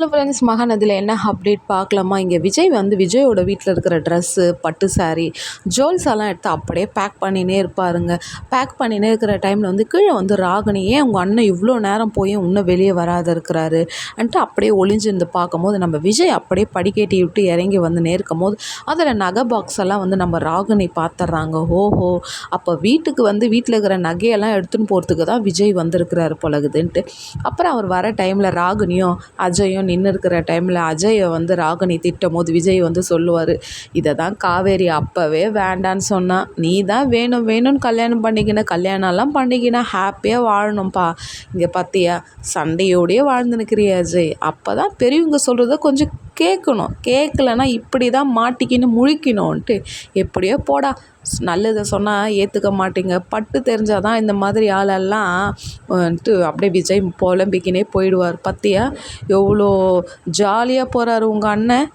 Hello friends மகாநதியில் என்ன update பார்க்கலாமா? இங்கே விஜய் வந்து விஜயோட வீட்டில் இருக்கிற ட்ரெஸ்ஸு பட்டு சாரீ ஜுவல்ஸ் எல்லாம் எடுத்து அப்படியே பேக் பண்ணினே இருப்பாருங்க. பேக் பண்ணினே இருக்கிற டைமில் வந்து கீழே வந்து ராகினி ஏன் உங்கள் அண்ணன் இவ்வளோ நேரம் போய் இன்னும் வெளியே வராத இருக்கிறாரு? அன்ட்டு அப்படியே ஒளிஞ்சிருந்து பார்க்கும்போது நம்ம விஜய் அப்படியே படிக்கட்டி விட்டு இறங்கி வந்து நேர்க்கும் போது அதில் நகை பாக்ஸ் எல்லாம் வந்து நம்ம ராகினி பார்த்துட்றாங்க. ஓஹோ அப்போ வீட்டுக்கு வந்து வீட்டில் இருக்கிற நகையெல்லாம் எடுத்துன்னு போகிறதுக்கு தான் விஜய் வந்திருக்கிறாரு பழகுதுன்ட்டு அப்புறம் அவர் வர டைமில் ராகினியும் அஜயும் நின்று இருக்கிற டைமில் அஜயை வந்து ராகினி திட்டும் போது விஜய் வந்து சொல்லுவார் இதை தான் காவேரி அப்போவே வேண்டான்னு சொன்னான் நீ தான் வேணும் வேணும்னு கல்யாணம் பண்ணிக்கின கல்யாணம்லாம் பண்ணிக்கின ஹாப்பியாக வாழணும்ப்பா. இங்கே பார்த்தியா சண்டையோடையே வாழ்ந்துனுக்கிறிய அஜய். அப்போ தான் பெரியவங்க சொல்கிறத கொஞ்சம் கேட்கணும். கேட்கலன்னா இப்படி தான் மாட்டிக்கின்னு முழிக்கணும்ன்ட்டு. எப்படியோ போடா. நல்லதை சொன்னால் ஏற்றுக்க மாட்டீங்க. பட்டு தெரிஞ்சால் தான் இந்த மாதிரி ஆளெல்லாம் வந்துட்டு அப்படியே விஜய் புலம்பிக்கினே போயிடுவார். பார்த்தியா எவ்வளோ ஜாலியாக போகிறாரு உங்கள் அண்ணன்.